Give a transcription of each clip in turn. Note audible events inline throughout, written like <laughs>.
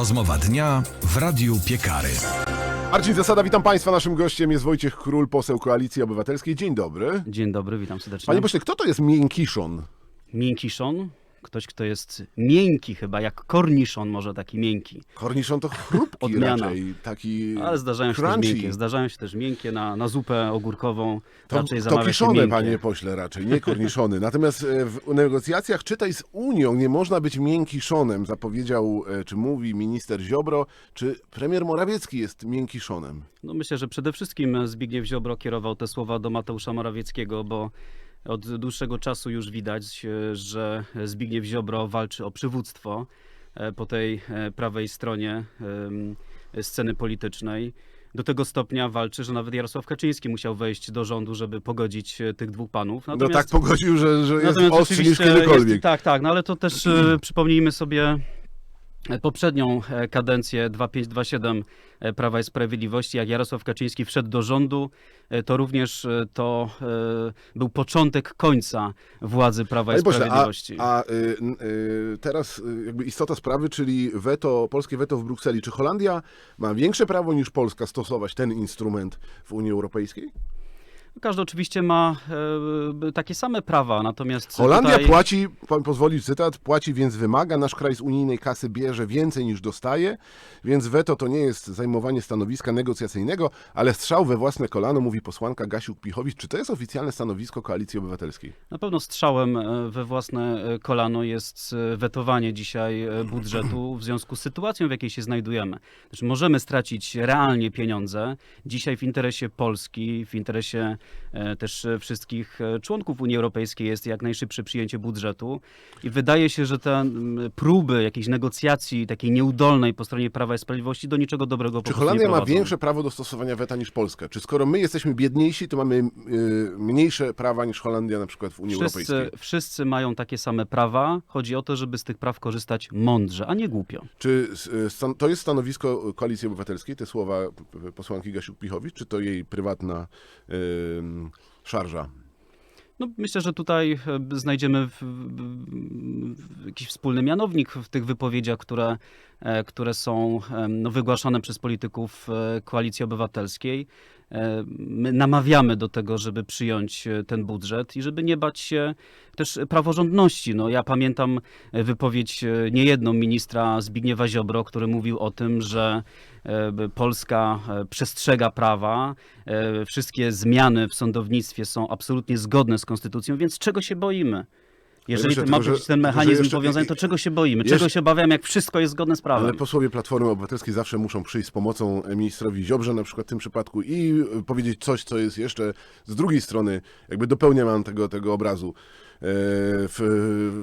Rozmowa dnia w Radiu Piekary. Marcin Zasada, witam Państwa. Naszym gościem jest Wojciech Król, poseł Koalicji Obywatelskiej. Dzień dobry. Dzień dobry, witam serdecznie. Panie pośle, kto to jest miękiszon? Miękiszon, ktoś kto jest miękki chyba, jak korniszon może taki miękki. Korniszon to chrupki Odmiana. raczej, taki Ale zdarzają się też crunchy. miękkie, zdarzają się też miękkie na, na zupę ogórkową. To, raczej to zamawia się kiszone, miękkie. panie pośle, raczej, nie korniszony. <laughs> Natomiast e, w negocjacjach, czytaj z Unią, nie można być miękiszonem, zapowiedział, e, czy mówi minister Ziobro, czy premier Morawiecki jest miękiszonem. No myślę, że przede wszystkim Zbigniew Ziobro kierował te słowa do Mateusza Morawieckiego, bo od dłuższego czasu już widać, e, że Zbigniew Ziobro walczy o przywództwo e, po tej e, prawej stronie sceny politycznej. Do tego stopnia walczy, że nawet Jarosław Kaczyński musiał wejść do rządu, żeby pogodzić tych dwóch panów. No tak pogodził, że, że jest Natomiast ostrzy niż kiedykolwiek. Jest, tak, tak, no ale to też przypomnijmy sobie poprzednią e, kadencję 2527 e, Prawa i Sprawiedliwości, jak Jarosław Kaczyński wszedł do rządu, e, to również to był początek końca władzy Prawa i Panie a, Sprawiedliwości. a y, n- y, teraz y, jakby istota sprawy, czyli weto, polskie weto w Brukseli. Czy Holandia ma większe prawo niż Polska stosować ten instrument w Unii Europejskiej? Każdy oczywiście ma e, takie same prawa, natomiast Holandia tutaj... płaci, pan pozwoli cytat, płaci więc wymaga, nasz kraj z unijnej kasy bierze więcej niż dostaje, więc weto to nie jest zajmowanie stanowiska negocjacyjnego, ale strzał we własne kolano, mówi posłanka Gasiuk-Pichowicz. Czy to jest oficjalne stanowisko Koalicji Obywatelskiej? Na pewno strzałem e, we własne e, kolano jest e, wetowanie dzisiaj budżetu w związku z sytuacją, w jakiej się znajdujemy. Znaczy, możemy stracić realnie pieniądze dzisiaj w interesie Polski, w interesie też e, wszystkich e, członków Unii Europejskiej jest jak najszybsze przyjęcie budżetu i wydaje się, że te próby jakiejś negocjacji takiej nieudolnej po stronie Prawa i Sprawiedliwości do niczego dobrego Czy Holandia ma większe prawo do stosowania weta niż Polska? Czy skoro my jesteśmy biedniejsi, to mamy mniejsze prawa niż Holandia na przykład w Unii Wszyscy, Europejskiej? wszyscy mają takie same prawa. Chodzi o to, żeby z tych praw korzystać mądrze, a nie głupio. Czy to jest stanowisko Koalicji Obywatelskiej, te słowa posłanki Gasiuk-Pichowicz, czy to jej prywatna szarża? No, myślę, że tutaj e, znajdziemy w, w, w, jakiś wspólny mianownik w tych wypowiedziach, które, które są e, no, wygłaszane przez polityków e, Koalicji Obywatelskiej. E, My namawiamy do tego, żeby przyjąć e, ten budżet i żeby nie bać się też praworządności. No, ja pamiętam e, wypowiedź e, niejedną ministra Zbigniewa Ziobro, który mówił o tym, że e, Polska e, przestrzega prawa, e, wszystkie zmiany w sądownictwie są absolutnie zgodne z konstytucją, więc czego się boimy? Jeżeli jeszcze ma tylko, być że- ten że mechanizm jeszcze- powiązania, to czego się boimy? jeszcze- Czego się obawiam, jak wszystko jest zgodne z prawem? Ale posłowie Platformy Obywatelskiej zawsze muszą przyjść z pomocą ministrowi Ziobrze, na przykład w tym przypadku, i y, powiedzieć coś, co jest jeszcze z drugiej strony, jakby dopełnia nam tego, tego obrazu. e, W,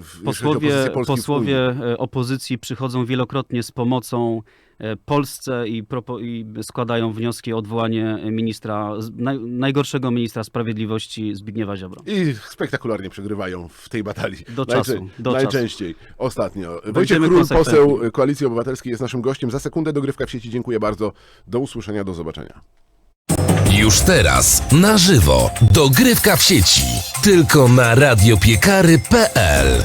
w, jeśli chodzi o Posłowie, pozycję Polski w posłowie e, opozycji przychodzą wielokrotnie z pomocą e, Polsce i, propo, i składają wnioski o odwołanie ministra, naj, najgorszego ministra sprawiedliwości Zbigniewa Ziobro. I spektakularnie przegrywają w tej batalii. Do czasu, do czasu. najczęściej. Ostatnio. Wojciech Król, poseł Koalicji Obywatelskiej jest naszym gościem. Za sekundę dogrywka w sieci. Dziękuję bardzo. Do usłyszenia, do zobaczenia. Już teraz, na żywo, dogrywka w sieci. Tylko na radiopiekary.pl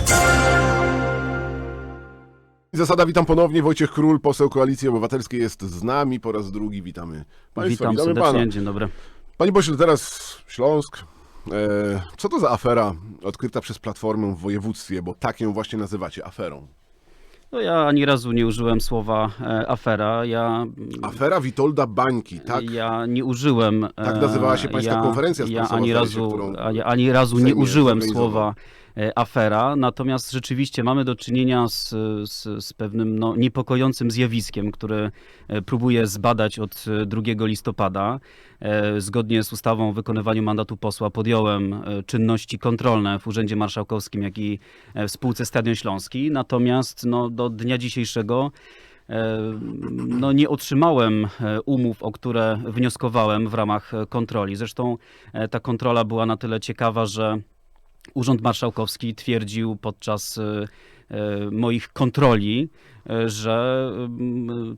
Zasada, witam ponownie. Wojciech Król, poseł Koalicji Obywatelskiej jest z nami po raz drugi. Witamy Państwa. Witam Witamy serdecznie, Pana. dzień dobry. Panie pośle, teraz Śląsk. E, co to za afera odkryta przez Platformę w województwie, bo tak ją właśnie nazywacie, aferą? No ja ani razu nie użyłem słowa e, afera. Ja, Afera Witolda Bańki, tak? ja nie użyłem. Tak e, nazywała się pańska ja, konferencja Ja sprasowa, ani zdaje się, razu, którą a ja ani razu nie użyłem zorganizował. słowa e, afera, natomiast rzeczywiście mamy do czynienia z, z, z pewnym no, niepokojącym zjawiskiem, które e, próbuję zbadać od e, 2 listopada. E, Zgodnie z ustawą o wykonywaniu mandatu posła podjąłem e, czynności kontrolne w Urzędzie Marszałkowskim, jak i e, w spółce Stadion Śląski. Natomiast no, do dnia dzisiejszego e, no, nie otrzymałem e, umów, o które wnioskowałem w ramach e, kontroli. Zresztą e, ta kontrola była na tyle ciekawa, że Urząd Marszałkowski twierdził podczas e, e, moich kontroli, e, że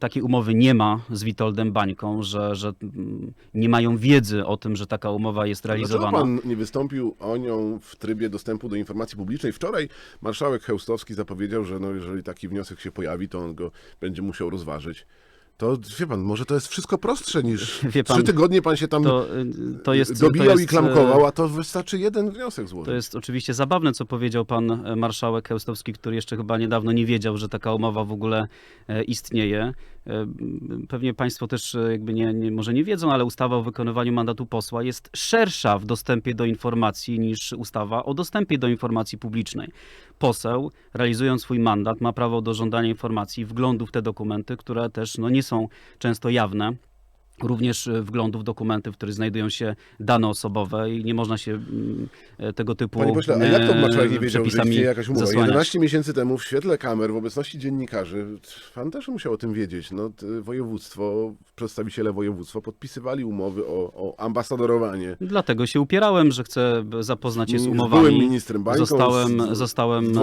takiej umowy nie ma z Witoldem Bańką, że, że mm, nie mają wiedzy o tym, że taka umowa jest Dlaczego realizowana. pan nie wystąpił o nią w trybie dostępu do informacji publicznej? Wczoraj marszałek Chełstowski zapowiedział, że no, jeżeli taki wniosek się pojawi, to on go będzie musiał rozważyć. To wie pan, może to jest wszystko prostsze niż <laughs> Wie pan, trzy tygodnie pan się tam To, y, to jest, dobijał to jest, i klamkował, e, a to wystarczy jeden wniosek złożyć. To jest oczywiście zabawne, co powiedział pan e, marszałek Chełstowski, który jeszcze chyba niedawno nie wiedział, że taka umowa w ogóle e, istnieje. E, Pewnie państwo też e, jakby nie, nie, może nie wiedzą, ale ustawa o wykonywaniu mandatu posła jest szersza w dostępie do informacji niż ustawa o dostępie do informacji publicznej. Poseł, realizując swój mandat, ma prawo do żądania informacji, wglądu w te dokumenty, które też no, nie są często jawne. Również e, wglądu w dokumenty, w których znajdują się dane osobowe i nie można się mm, e, tego typu Panie pośle, a jak to e, marszałek nie wiedział, że istnieje jakaś umowa? zasłaniać. 11 miesięcy temu w świetle kamer, w obecności dziennikarzy, pan też musiał o tym wiedzieć. No, województwo, przedstawiciele województwa podpisywali umowy o, o ambasadorowanie. Dlatego się upierałem, że chcę zapoznać się z Z umowami. byłym ministrem Bańką, zostałem, z, zostałem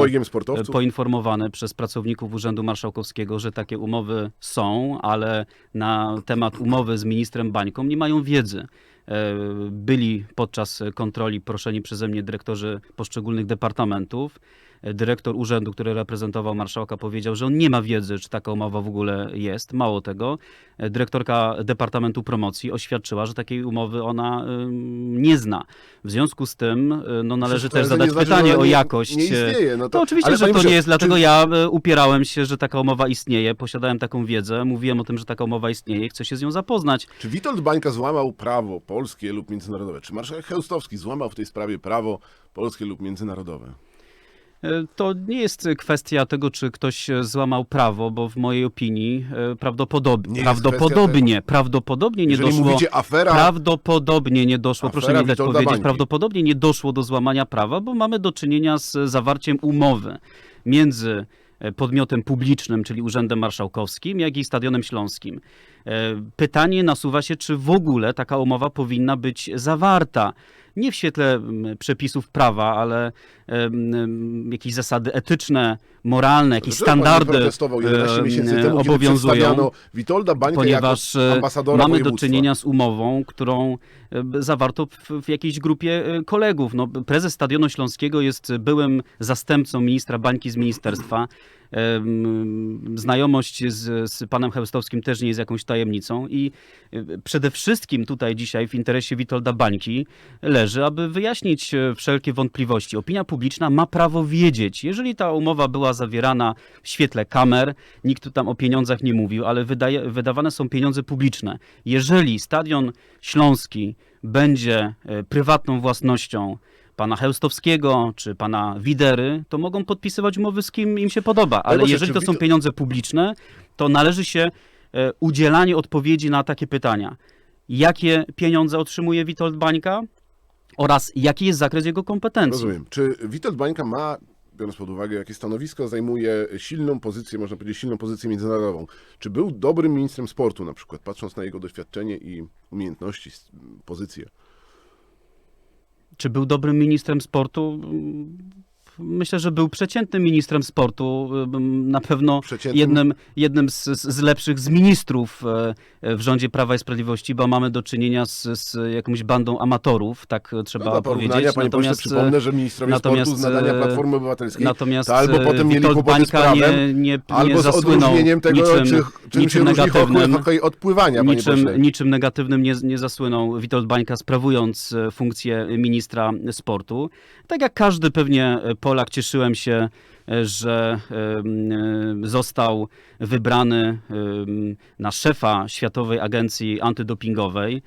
z poinformowany przez pracowników Urzędu Marszałkowskiego, że takie umowy są, ale na temat umowy z ministrem Bańką nie mają wiedzy. E, Byli podczas kontroli proszeni przeze mnie dyrektorzy poszczególnych departamentów. Dyrektor urzędu, który reprezentował marszałka, powiedział, że on nie ma wiedzy, czy taka umowa w ogóle jest. Mało tego, dyrektorka Departamentu Promocji oświadczyła, że takiej umowy ona nie zna. W związku z tym y, no, należy Przecież też zadać znaczy, pytanie o jakość. Nie istnieje. No to, oczywiście, że to nie jest, dlatego czy- ja e, upierałem się, że taka umowa istnieje, posiadałem taką wiedzę, mówiłem o tym, że taka umowa istnieje, chcę się z nią zapoznać. Czy Witold Bańka złamał prawo polskie lub międzynarodowe? Czy marszałek Chełstowski złamał w tej sprawie prawo polskie lub międzynarodowe? E, To nie jest kwestia tego, czy ktoś e, złamał prawo, bo w mojej opinii e, prawdopodobnie, Nie prawdopodobnie, prawdopodobnie nie doszło, mówicie afera, prawdopodobnie nie doszło, Afera proszę mi dać powiedzieć, Bańki. prawdopodobnie nie doszło do złamania prawa, bo mamy do czynienia z zawarciem umowy między podmiotem publicznym, czyli Urzędem Marszałkowskim, jak i Stadionem Śląskim. Pytanie nasuwa się, czy w ogóle taka umowa powinna być zawarta. Nie w świetle mm, przepisów prawa, ale jakieś zasady etyczne, moralne, jakieś standardy protestował 11 em, miesięcy temu, obowiązują Witolda Bańkę ponieważ e, mamy do czynienia z umową, którą zawarto w, w jakiejś grupie e, kolegów. No, prezes Stadionu Śląskiego jest byłym zastępcą ministra bańki z ministerstwa. Znajomość z, z panem Chełstowskim też nie jest jakąś tajemnicą i e, przede wszystkim tutaj dzisiaj w interesie Witolda Bańki leży, aby wyjaśnić e, wszelkie wątpliwości. Opinia publiczna ma prawo wiedzieć, jeżeli ta umowa była zawierana w świetle kamer, nikt tu tam o pieniądzach nie mówił, ale wydaje, wydawane są pieniądze publiczne. Jeżeli Stadion Śląski będzie e, prywatną własnością pana Chełstowskiego czy pana Widery, to mogą podpisywać umowy z kim im się podoba. Ale Boże, jeżeli to są pieniądze publiczne, to należy się e, udzielanie odpowiedzi na takie pytania. Jakie pieniądze otrzymuje Witold Bańka oraz jaki jest zakres jego kompetencji? Rozumiem. Czy Witold Bańka ma, biorąc pod uwagę, jakie stanowisko zajmuje, silną pozycję, można powiedzieć, silną pozycję międzynarodową? Czy był dobrym ministrem sportu, na przykład, patrząc na jego doświadczenie i umiejętności, pozycję? Czy był dobrym ministrem sportu? Myślę, że był przeciętnym ministrem sportu. Na pewno Przeciętnym? jednym, jednym z, z lepszych z ministrów e, w rządzie Prawa i Sprawiedliwości, bo mamy do czynienia z, z jakąś bandą amatorów, tak trzeba No, powiedzieć. panie pośle, przypomnę, że ministrowie natomiast, sportu z nadania e, Platformy Obywatelskiej Natomiast to albo e, potem mieli Witold kłopoty z prawem, nie, nie, albo nie z odróżnieniem tego, niczym, czy, czym się niczym różni negatywnym. hokej, hokej od pływania, panie Niczym, niczym negatywnym nie, nie zasłynął Witold Bańka, sprawując e, funkcję ministra sportu. Tak jak każdy pewnie e, Polak cieszyłem się, e, że em, e, został wybrany na szefa Światowej Agencji Antydopingowej,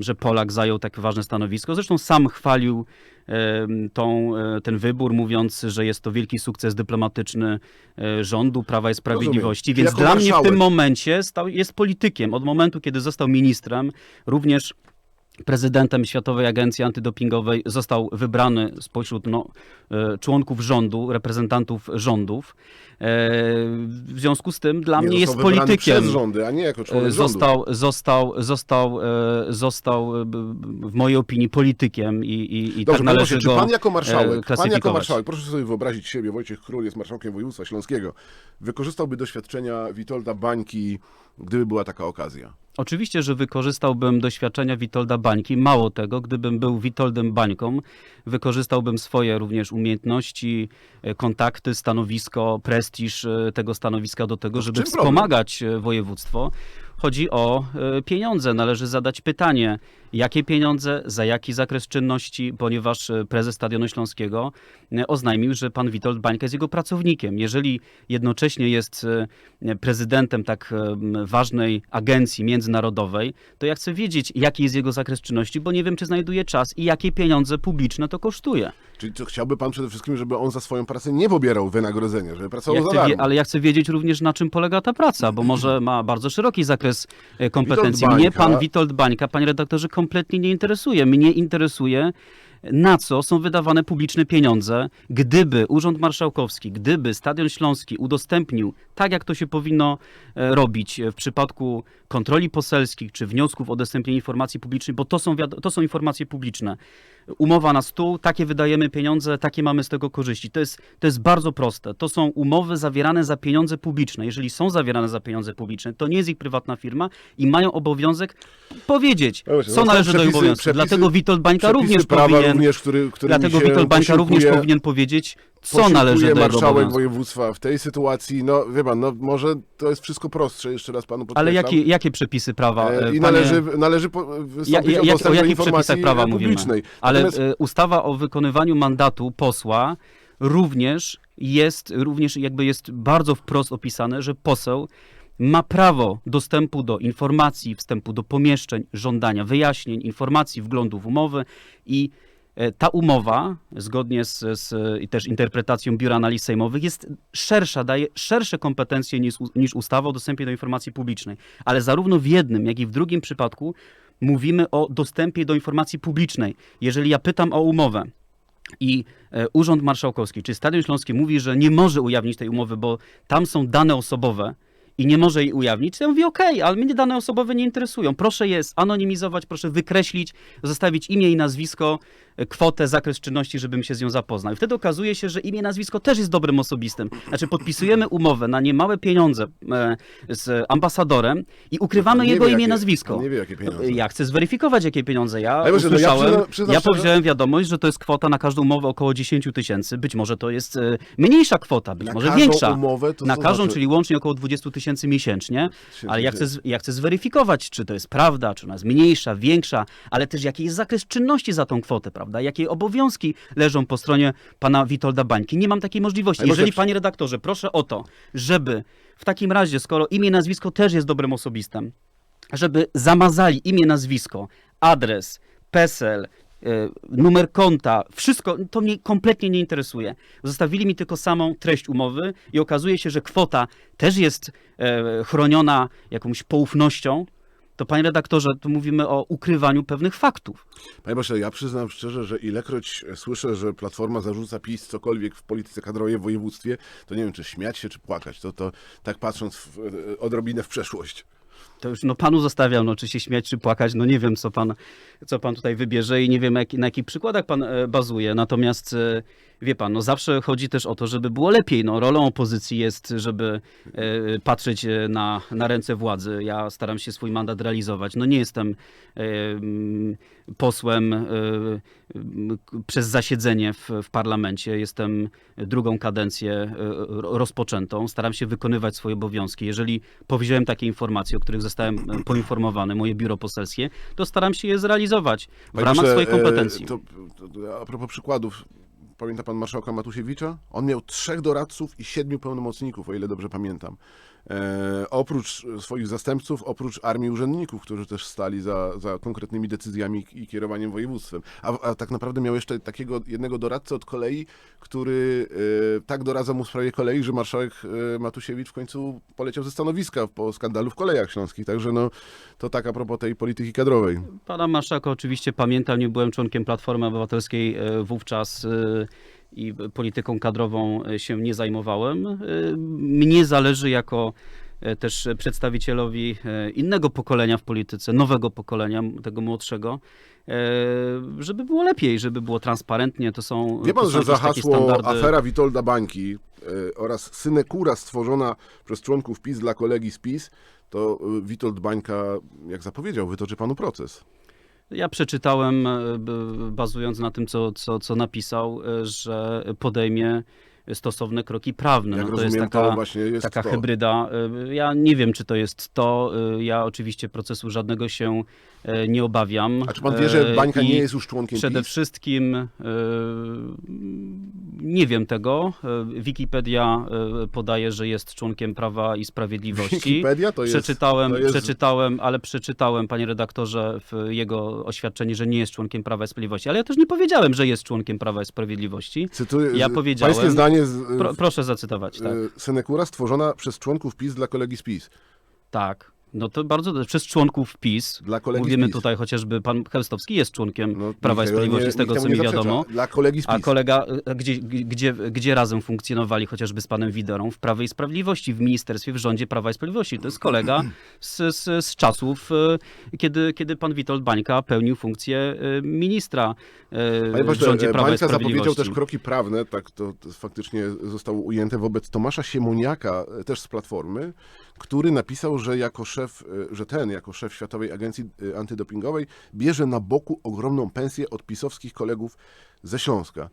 że Polak zajął tak ważne stanowisko. Zresztą sam chwalił tą, e, ten wybór, mówiąc, że jest to wielki sukces dyplomatyczny e, rządu Prawa i Sprawiedliwości. Więc jako dla mnie w tym momencie stał, jest politykiem. Od momentu, kiedy został ministrem, również prezydentem Światowej Agencji Antydopingowej został wybrany spośród no, e, członków rządu, reprezentantów rządów. E, W związku z tym dla Nie, mnie jest został wybrany politykiem. przez rządy, a nie jako E, człowiek rządu. Został, został, został, e, został e, w mojej opinii politykiem i, i, i Dobrze, tak należy czy go pan jako e, marszałek, pan jako marszałek, proszę sobie wyobrazić siebie, Wojciech Król jest marszałkiem województwa śląskiego, wykorzystałby doświadczenia Witolda Bańki, gdyby była taka okazja. Oczywiście, że wykorzystałbym doświadczenia Witolda Bańki. Mało tego, gdybym był Witoldem Bańką, wykorzystałbym swoje również umiejętności, e, kontakty, stanowisko, prestiż e, tego stanowiska do tego, żeby wspomagać e, województwo. Chodzi o e, pieniądze. Należy zadać pytanie, jakie pieniądze, za jaki zakres czynności, ponieważ e, prezes Stadionu Śląskiego e, oznajmił, że pan Witold Bańka jest jego pracownikiem. Jeżeli jednocześnie jest prezydentem tak ważnej agencji międzynarodowej, to ja chcę wiedzieć, jaki jest jego zakres czynności, bo nie wiem, czy znajduje czas i jakie pieniądze publiczne to kosztuje. Czyli chciałby pan przede wszystkim, żeby on za swoją pracę nie pobierał wynagrodzenia, żeby pracował Ja za darmo. ale ja chcę wiedzieć również, na czym polega ta praca, bo może ma bardzo szeroki zakres e, kompetencji. Mnie pan Witold Bańka, panie redaktorze, kompletnie nie interesuje. Mnie interesuje, na co są wydawane publiczne pieniądze, gdyby Urząd Marszałkowski, gdyby Stadion Śląski udostępnił, tak jak to się powinno e, robić e, w przypadku kontroli poselskich czy wniosków o udostępnienie informacji publicznej, bo to są, to są informacje publiczne. Umowa na stół, takie wydajemy pieniądze, takie mamy z tego korzyści. To jest, to jest bardzo proste. To są umowy zawierane za pieniądze publiczne. Jeżeli są zawierane za pieniądze publiczne, to nie jest ich prywatna firma i mają obowiązek powiedzieć, No co no należy do przepisy- obowiązku. przepisy- Dlatego Witold Bańka również powinien, również, który, którymi dlatego Witold Bańka również powinien powiedzieć, co należy do marszałek województwa w tej sytuacji. No wie pan, no może to jest wszystko prostsze, jeszcze raz panu podkreślam. Ale jakie, jakie przepisy prawa? E, e, I panie- należy, należy po- Ja, o ja, jak, o do jakich przepisach prawa e, mówimy? publicznej. Ale Natomiast- e, ustawa o wykonywaniu mandatu posła również jest, również jakby jest bardzo wprost opisane, że poseł ma prawo dostępu do informacji, wstępu do pomieszczeń, żądania wyjaśnień, informacji, wglądu w umowy i e, ta umowa, zgodnie z, z i też interpretacją Biura Analiz Sejmowych, jest szersza, daje szersze kompetencje niż, niż ustawa o dostępie do informacji publicznej. Ale zarówno w jednym, jak i w drugim przypadku mówimy o dostępie do informacji publicznej. Jeżeli ja pytam o umowę, i e, Urząd Marszałkowski czy Stadion Śląskie mówi, że nie może ujawnić tej umowy, bo tam są dane osobowe i nie może jej ujawnić, to ja mówię, okej, ale mnie dane osobowe nie interesują. Proszę je zanonimizować, proszę wykreślić, zostawić imię i nazwisko, e, kwotę, zakres czynności, żebym się z nią zapoznał. I wtedy okazuje się, że imię nazwisko też jest dobrym osobistym. Znaczy podpisujemy umowę na niemałe pieniądze e, z ambasadorem i ukrywamy nie jego wie, imię jakie- nazwisko. nie wie, jakie pieniądze. Ja chcę zweryfikować, jakie pieniądze. Ja Ale proszę, no ja usłyszałem, przyznam- przyznam ja powiedziałem wiadomość, że to jest kwota na każdą umowę około 10 tysięcy. Być może to jest e, mniejsza kwota, być Na może większa. umowę to na każdą, znaczy? czyli łącznie około 20 tysięcy miesięcznie. Ale ja chcę, ja chcę zweryfikować, czy to jest prawda, czy ona jest mniejsza, większa, ale też jaki jest zakres czynności za tą kwotę, prawda? Jakie obowiązki leżą po stronie pana Witolda Bańki. Nie mam takiej możliwości. Ale Jeżeli, panie redaktorze, proszę o to, żeby w takim razie, skoro imię i nazwisko też jest dobrym osobistym, żeby zamazali imię, nazwisko, adres, PESEL, e, numer konta, wszystko, to mnie kompletnie nie interesuje. Zostawili mi tylko samą treść umowy i okazuje się, że kwota też jest e, chroniona jakąś poufnością, to panie redaktorze, tu mówimy o ukrywaniu pewnych faktów. Panie pośle, ja przyznam szczerze, że ilekroć słyszę, że Platforma zarzuca PiS cokolwiek w polityce kadrowej w województwie, to nie wiem, czy śmiać się, czy płakać. To, to tak patrząc w, e, odrobinę w przeszłość. To już no, panu zostawiam, no, czy się śmiać, czy płakać. No nie wiem, co pan, co pan tutaj wybierze i nie wiem, jak, na jakich przykładach pan e, bazuje. Natomiast e, wie pan, no zawsze chodzi też o to, żeby było lepiej. No, rolą opozycji jest, żeby e, patrzeć na, na ręce władzy. Ja staram się swój mandat realizować. No nie jestem mm, posłem przez zasiedzenie w, w parlamencie. Jestem drugą kadencję ro- rozpoczętą. Staram się wykonywać swoje obowiązki. Jeżeli powziąłem takie informacje, o których zostałem e, poinformowany, moje biuro poselskie, to staram się je zrealizować w Panie ramach swojej e, kompetencji. To, to, a propos przykładów, pamięta pan marszałka Matusiewicza? On miał trzech doradców i siedmiu pełnomocników, o ile dobrze pamiętam. E, oprócz swoich zastępców, oprócz armii urzędników, którzy też stali za, za konkretnymi decyzjami i kierowaniem województwem. A, a tak naprawdę miał jeszcze takiego jednego doradcę od kolei, który e, tak doradzał mu w sprawie kolei, że marszałek e, Matusiewicz w końcu poleciał ze stanowiska po skandalu w kolejach śląskich. Także no, to tak a propos tej polityki kadrowej. Pana marszałka oczywiście pamiętam, nie byłem członkiem Platformy Obywatelskiej wówczas i polityką kadrową e, się nie zajmowałem. E, Mnie zależy jako e, też przedstawicielowi innego pokolenia w polityce, nowego pokolenia, tego młodszego, żeby było lepiej, żeby było transparentnie. To są, Wie pan, są że za hasło standardy. afera Witolda Bańki oraz synekura stworzona przez członków PiS dla kolegi z PiS, to Witold Bańka, jak zapowiedział, wytoczy panu proces. Ja przeczytałem, e, bazując na tym, co, co, co napisał, e, że podejmie stosowne kroki prawne. Jak no, to jest rozumiem, taka, to właśnie jest taka to. hybryda. E, Ja nie wiem, czy to jest to. Ja oczywiście procesu żadnego się nie obawiam. A czy pan wie, że Bańka i nie jest już członkiem Przede PiS? wszystkim nie wiem tego. E, Wikipedia e, podaje, że jest członkiem Prawa i Sprawiedliwości. Wikipedia to jest... Przeczytałem, to jest... przeczytałem, ale przeczytałem, panie redaktorze, w jego oświadczeniu, że nie jest członkiem Prawa i Sprawiedliwości. Ale ja też nie powiedziałem, że jest członkiem Prawa i Sprawiedliwości. Cytuję, Ja powiedziałem- Pańskie zdanie z, Pro, proszę zacytować, tak. e, synekura stworzona przez członków PiS dla kolegi z PiS. Tak. No to bardzo. Przez członków PiS. Dla kolegi Mówimy PiS. tutaj chociażby, pan Helstowski jest członkiem No, Prawa i Sprawiedliwości, z tego co mi wiadomo. Dla kolegi z PiS. A kolega, e, gdzie, gdzie, gdzie razem funkcjonowali chociażby z panem Widerą w Prawie i Sprawiedliwości, w ministerstwie, w rządzie Prawa i Sprawiedliwości. To jest kolega z, z, z czasów, e, kiedy, kiedy pan Witold Bańka pełnił funkcję e, ministra Panie w rządzie Prawa i Bańka zapowiedział Sprawiedliwości. też kroki prawne, tak to, to faktycznie zostało ujęte wobec Tomasza Siemoniaka, też z Platformy, który napisał, że jako szef, e, że ten jako szef Światowej Agencji e, Antydopingowej bierze na boku ogromną pensję od pisowskich kolegów ze Śląska.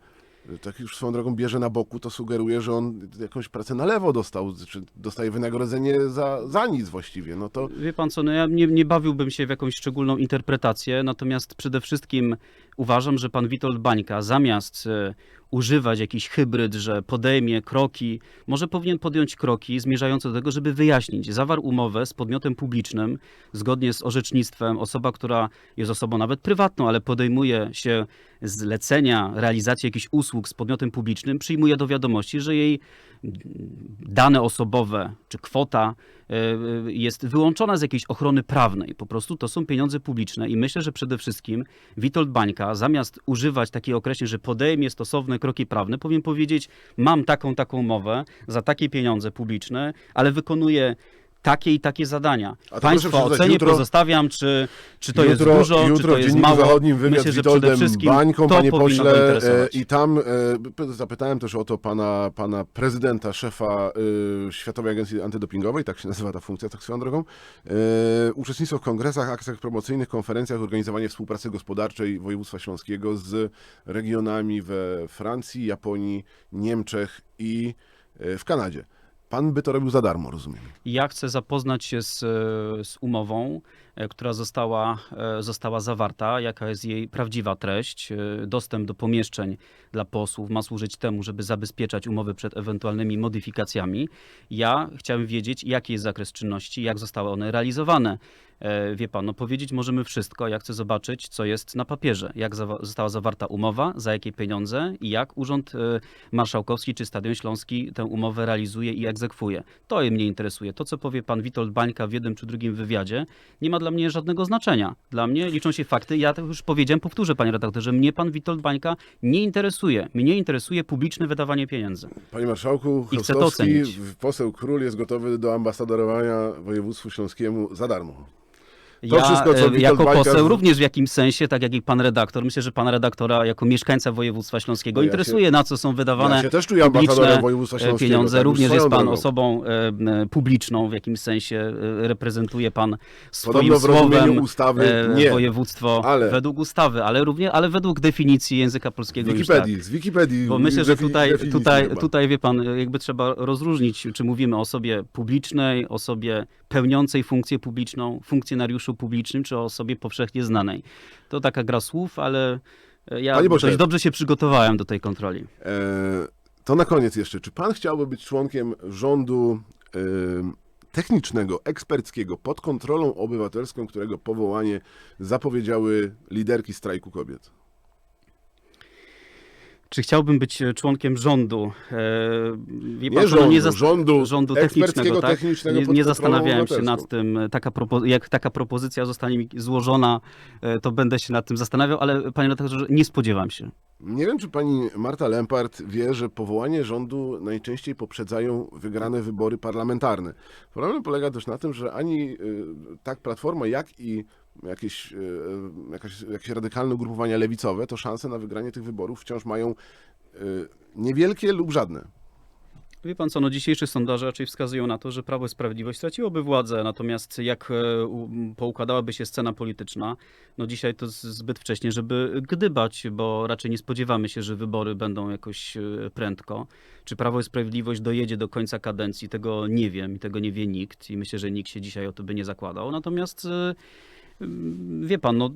E, Tak już swoją drogą bierze na boku, to sugeruje, że on jakąś pracę na lewo dostał, czy dostaje wynagrodzenie za, za nic właściwie. No to Wie pan co, no ja nie, nie bawiłbym się w jakąś szczególną interpretację, natomiast przede wszystkim uważam, że pan Witold Bańka zamiast e, używać jakiś hybryd, że podejmie kroki, może powinien podjąć kroki zmierzające do tego, żeby wyjaśnić. Zawarł umowę z podmiotem publicznym, zgodnie z orzecznictwem, osoba, która jest osobą nawet prywatną, ale podejmuje się zlecenia, realizacji jakichś usług z podmiotem publicznym, przyjmuje do wiadomości, że jej dane osobowe czy kwota e, e, jest wyłączona z jakiejś ochrony prawnej. Po prostu to są pieniądze publiczne i myślę, że przede wszystkim Witold Bańka zamiast używać takiej określeń, że podejmie stosowne kroki prawne, powinien powiedzieć mam taką, taką umowę za takie pieniądze publiczne, ale wykonuję takie i takie zadania. A przeczytać ocenie jutro- pozostawiam, czy, czy to jutro, jest dużo, jutro czy to jest mało. Zachodnim wywiad Myślę, z wszystkim Bańką, panie pośle, e, i tam e, zapytałem też o to pana, pana prezydenta, szefa e, Światowej Agencji Antydopingowej, tak się nazywa ta funkcja, tak swoją drogą, e, uczestnictwo w kongresach, akcjach promocyjnych, konferencjach, organizowanie współpracy gospodarczej województwa śląskiego z regionami we Francji, Japonii, Niemczech i e, w Kanadzie. Pan by to robił za darmo, rozumiem. Ja chcę zapoznać się z, z umową, e, która została, e, została zawarta, jaka jest jej prawdziwa treść. E, Dostęp do pomieszczeń dla posłów ma służyć temu, żeby zabezpieczać umowy przed ewentualnymi modyfikacjami. Ja chciałem wiedzieć, jaki jest zakres czynności, jak zostały one realizowane. E, Wie pan, no powiedzieć możemy wszystko, ja chcę zobaczyć, co jest na papierze, jak zawa- została zawarta umowa, za jakie pieniądze i jak Urząd e, Marszałkowski czy Stadion Śląski tę umowę realizuje i egzekwuje. To mnie interesuje. To, co powie pan Witold Bańka w jednym czy drugim wywiadzie, nie ma dla mnie żadnego znaczenia. Dla mnie liczą się fakty. Ja to już powiedziałem, powtórzę, panie redaktorze, mnie pan Witold Bańka nie interesuje. Mnie interesuje publiczne wydawanie pieniędzy. Panie Marszałku, I chcę to ocenić. poseł Król jest gotowy do ambasadorowania województwu śląskiemu za darmo. To ja wszystko, co e, jako poseł również w jakimś sensie, tak jak i pan redaktor, myślę, że pana redaktora jako mieszkańca województwa śląskiego ja interesuje, na co są wydawane Ja się też czuję publiczne województwa e, śląskiego. pieniądze. tak Również jest pan drogą. osobą e, publiczną w jakimś sensie, e, reprezentuje pan swoim Podobno w rozumieniu słowem ustawy nie. województwo Ale- według ustawy, ale również, ale według definicji języka polskiego już tak. Wikipedii, z Wikipedii. Bo myślę, że tutaj, tutaj, chyba. tutaj, wie pan, jakby trzeba rozróżnić, czy mówimy o osobie publicznej, osobie pełniącej funkcję publiczną, funkcjonariuszu publicznym, czy o osobie powszechnie znanej. To taka gra słów, ale ja Panie pośle. dość dobrze się przygotowałem do tej kontroli. E, to na koniec jeszcze. Czy pan chciałby być członkiem rządu e, technicznego, eksperckiego pod kontrolą obywatelską, którego powołanie zapowiedziały liderki strajku kobiet. Czy chciałbym być e, członkiem rządu? E, Wie Nie no rządu, zas- rządu rządu technicznego, tak? technicznego Nie, nie zastanawiałem się nad tym, e, taka jak taka propozycja zostanie mi złożona, to będę się nad tym zastanawiał, ale panie redaktorze, nie spodziewam się. Nie wiem, czy pani Marta Lempart wie, że powołanie rządu najczęściej poprzedzają wygrane wybory parlamentarne. Problem polega też na tym, że ani y, tak Platforma, jak i jakieś, y, jakaś, jakieś radykalne ugrupowania lewicowe, to szanse na wygranie tych wyborów wciąż mają y, niewielkie lub żadne. Wie pan co, no dzisiejsze sondaże raczej wskazują na to, że Prawo i Sprawiedliwość straciłoby władzę, natomiast jak e, poukładałaby się scena polityczna, no dzisiaj to zbyt wcześnie, żeby gdybać, bo raczej nie spodziewamy się, że wybory będą jakoś e, prędko. Czy Prawo i Sprawiedliwość dojedzie do końca kadencji, tego nie wiem i tego nie wie nikt i myślę, że nikt się dzisiaj o to by nie zakładał. Natomiast e, Wie pan, no,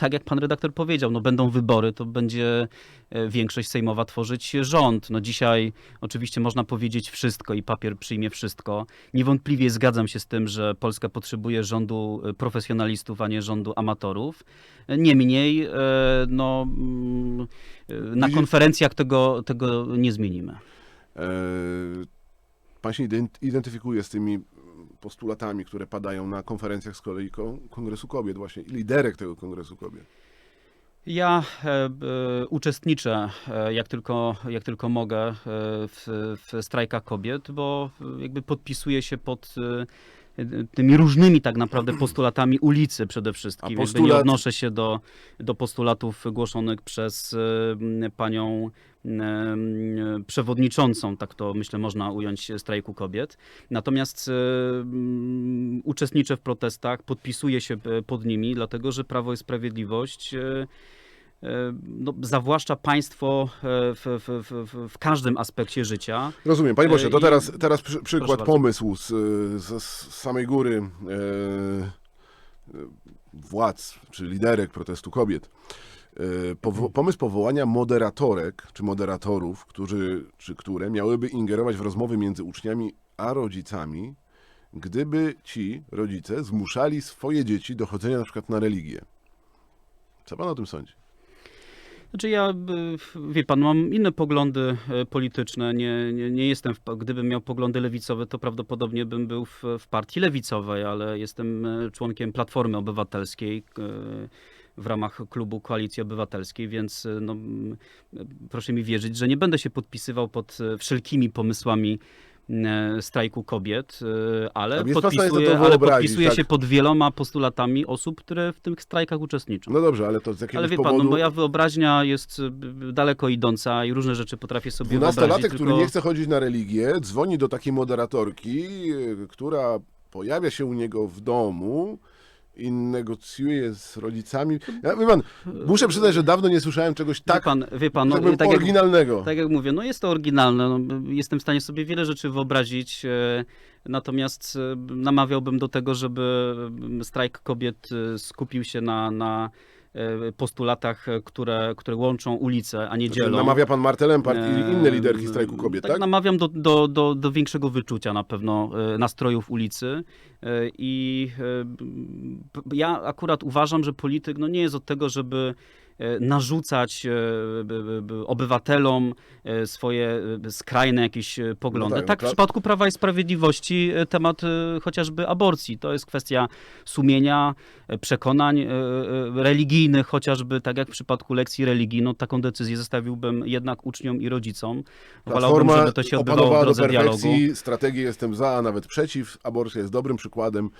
tak jak pan redaktor powiedział, no, będą wybory, to będzie e, większość sejmowa tworzyć rząd. No, dzisiaj oczywiście można powiedzieć wszystko i papier przyjmie wszystko. Niewątpliwie zgadzam się z tym, że Polska potrzebuje rządu e, profesjonalistów, a nie rządu amatorów. Niemniej e, no, mm, na konferencjach tego, tego nie zmienimy. Pan się ident- identyfikuje z tymi postulatami, które padają na konferencjach z kolei ko- Kongresu Kobiet, właśnie i liderek tego Kongresu Kobiet. Ja e, uczestniczę e, jak tylko, jak tylko mogę e, w, w strajkach kobiet, bo e, jakby podpisuję się pod tymi różnymi tak naprawdę <clears throat> postulatami ulicy przede wszystkim. Postulat- nie odnoszę się do, do postulatów głoszonych przez panią przewodniczącą, tak to myślę można ująć, strajku kobiet. Natomiast e, uczestniczę w protestach, podpisuję się e, pod nimi, dlatego że Prawo i Sprawiedliwość e, no, zawłaszcza państwo w, w, w, w, każdym aspekcie życia. Rozumiem. Panie pośle, to teraz, teraz przy, przykład, pomysł z, z, z samej góry e, władz, czy liderek protestu kobiet. E, powo- pomysł powołania moderatorek, czy moderatorów, którzy, czy które miałyby ingerować w rozmowy między uczniami a rodzicami, gdyby ci rodzice zmuszali swoje dzieci do chodzenia na przykład na religię. Co pan o tym sądzi? Znaczy ja, y, wie pan, mam inne poglądy e, polityczne. Nie, nie, nie jestem, w, gdybym miał poglądy lewicowe, to prawdopodobnie bym był w, w partii lewicowej, ale jestem członkiem Platformy Obywatelskiej w ramach klubu Koalicji Obywatelskiej, więc e, no, proszę mi wierzyć, że nie będę się podpisywał pod e, wszelkimi pomysłami e, strajku kobiet, ale podpisuję, to ale tak? się pod wieloma postulatami osób, które w tych strajkach uczestniczą. No dobrze, ale to z jakiegoś Ale wie powodu... pan, no moja wyobraźnia jest y, y, daleko idąca i różne rzeczy potrafię sobie wyobrazić. Dwunastolatek, który tylko- nie chce chodzić na religię, dzwoni do takiej moderatorki, y, która pojawia się u niego w domu i negocjuje z rodzicami. Ja, wie pan, muszę przyznać, że dawno nie słyszałem czegoś Wie tak, pan, wie pan, no, tak tak, jak, oryginalnego. tak jak mówię, no jest to oryginalne. No, jestem w stanie sobie wiele rzeczy wyobrazić. e, Natomiast e, namawiałbym do tego, żeby m, strajk kobiet e, skupił się na, na e, postulatach, e, które, które łączą ulice, a nie dzielą. Znaczy, Namawia pan Martę Lempart i inne Eee, liderki strajku kobiet, tak? Namawiam do, do, do, do większego wyczucia na pewno e, nastrojów ulicy e, i e, ja akurat uważam, że polityk no, nie jest od tego, żeby e, narzucać e, b- b- obywatelom e, swoje e, skrajne jakieś e, poglądy. No tak, tak, no w przypadku Prawa i Sprawiedliwości e, temat e, chociażby aborcji. To jest kwestia sumienia, e, przekonań e, e, religijnych, chociażby tak jak w przypadku lekcji religii, no taką decyzję zostawiłbym jednak uczniom i rodzicom. Wolałbym, żeby to się odbywało w drodze dialogu. strategię jestem za, a nawet przeciw. Aborcja jest dobrym przykładem e,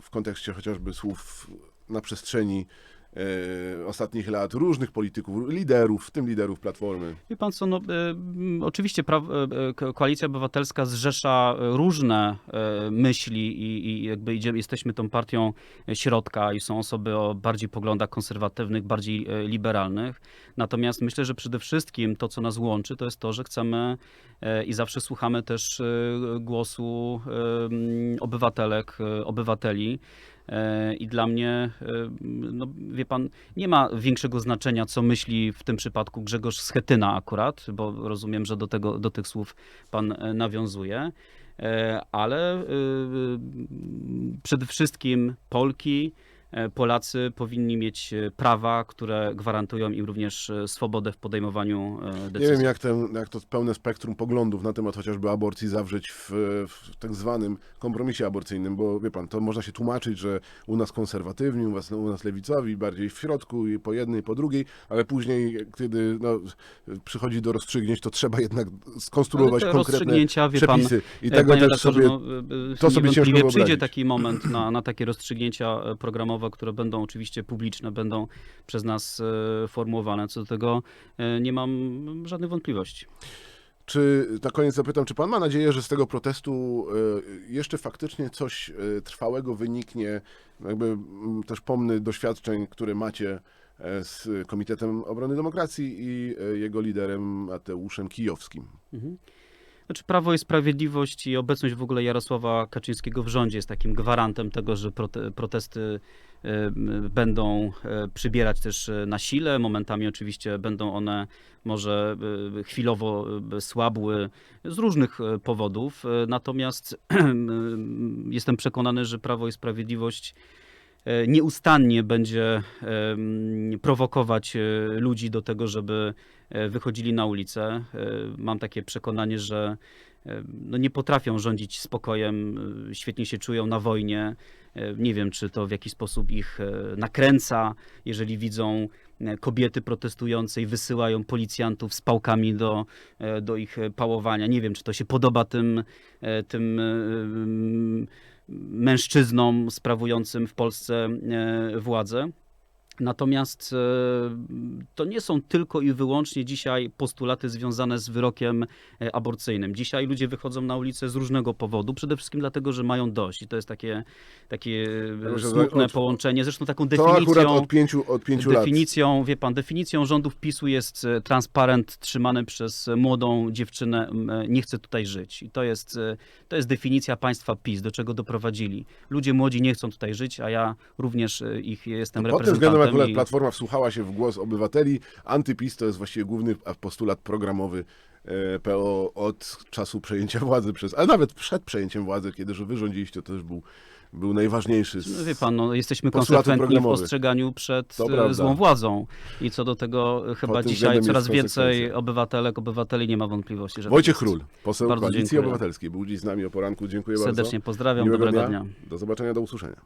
w kontekście chociażby słów na przestrzeni e, ostatnich lat różnych polityków, liderów, w tym liderów Platformy. Wie pan co, no, e, oczywiście pra- e, e, Ko- Koalicja Obywatelska zrzesza e, różne e, myśli i, i jakby idziemy, jesteśmy tą partią środka i są osoby o bardziej poglądach konserwatywnych, bardziej e, liberalnych. Natomiast myślę, że przede wszystkim to, co nas łączy, to jest to, że chcemy e, i zawsze słuchamy też e, głosu e, obywatelek, e, obywateli. E, I dla mnie, e, no, wie pan, nie ma większego znaczenia, co myśli w tym przypadku Grzegorz Schetyna akurat, bo rozumiem, że do, tego, do tych słów pan e, nawiązuje. ale przede wszystkim Polki, Polacy powinni mieć e, prawa, które gwarantują im również e, swobodę w podejmowaniu e, Nie decyzji. wiem, jak, ten, jak to pełne spektrum poglądów na temat chociażby aborcji zawrzeć w, w tak zwanym kompromisie aborcyjnym, bo wie pan, to można się tłumaczyć, że u nas konserwatywni, u, was, u nas lewicowi, bardziej w środku i po jednej, i po drugiej, ale później, kiedy no, przychodzi do rozstrzygnięć, to trzeba jednak skonstruować konkretne rozstrzygnięcia, wie pan, przepisy. I E, tego też sobie... no, e, to sobie ciężko przyjdzie taki moment na, na takie rozstrzygnięcia e, programowe, które będą oczywiście publiczne, będą przez nas e, formułowane. Co do tego e, nie mam żadnych wątpliwości. Czy na koniec zapytam, czy pan ma nadzieję, że z tego protestu e, jeszcze faktycznie coś trwałego wyniknie? Jakby mm, też pomny doświadczeń, które macie z Komitetem Obrony Demokracji i jego liderem Mateuszem Kijowskim. Mhm. Znaczy Prawo i Sprawiedliwość i obecność w ogóle Jarosława Kaczyńskiego w rządzie jest takim gwarantem tego, że prote, protesty będą e, przybierać też e, na sile. Momentami oczywiście będą one może e, chwilowo słabły z różnych powodów. Natomiast <clears throat> jestem przekonany, że Prawo i Sprawiedliwość nieustannie będzie prowokować ludzi do tego, żeby wychodzili na ulicę. E, Mam takie przekonanie, że e, no nie potrafią rządzić spokojem, e, świetnie się czują na wojnie. E, Nie wiem, czy to w jakiś sposób ich e, nakręca, jeżeli widzą e, kobiety protestujące i wysyłają policjantów z pałkami do, e, do ich e, pałowania. Nie wiem, czy to się podoba tym, e, tym e, mężczyznom sprawującym w Polsce e, władzę. Natomiast e, to nie są tylko i wyłącznie dzisiaj postulaty związane z wyrokiem e, aborcyjnym. Dzisiaj ludzie wychodzą na ulicę z różnego powodu, przede wszystkim dlatego, że mają dość. I to jest takie, takie e, Proszę, smutne od- połączenie. Zresztą taką definicją... od pięciu, od pięciu lat. Definicją, wie pan, definicją rządów PiSu jest transparent trzymany przez młodą dziewczynę, nie chce tutaj żyć. I to jest, to jest definicja państwa PiS, do czego doprowadzili. Ludzie młodzi nie chcą tutaj żyć, a ja również ich jestem reprezentantem. Względem akurat i- Platforma wsłuchała się w głos obywateli. Antypis to jest właściwie główny postulat programowy e, PO od czasu przejęcia władzy przez, a nawet przed przejęciem władzy, kiedy że wy rządziliście, to też był, był najważniejszy. Z, No Wie pan, no, jesteśmy konsekwentni w programowe. ostrzeganiu przed e, złą władzą. I co do tego e, chyba dzisiaj coraz więcej obywatelek, obywateli nie ma wątpliwości. Że Wojciech. Król, poseł Bardzo Koalicji dziękuję. Obywatelskiej, był dziś z nami o poranku. Dziękuję Serdecznie bardzo. pozdrawiam, Miłego dobrego dnia. Do zobaczenia, do usłyszenia.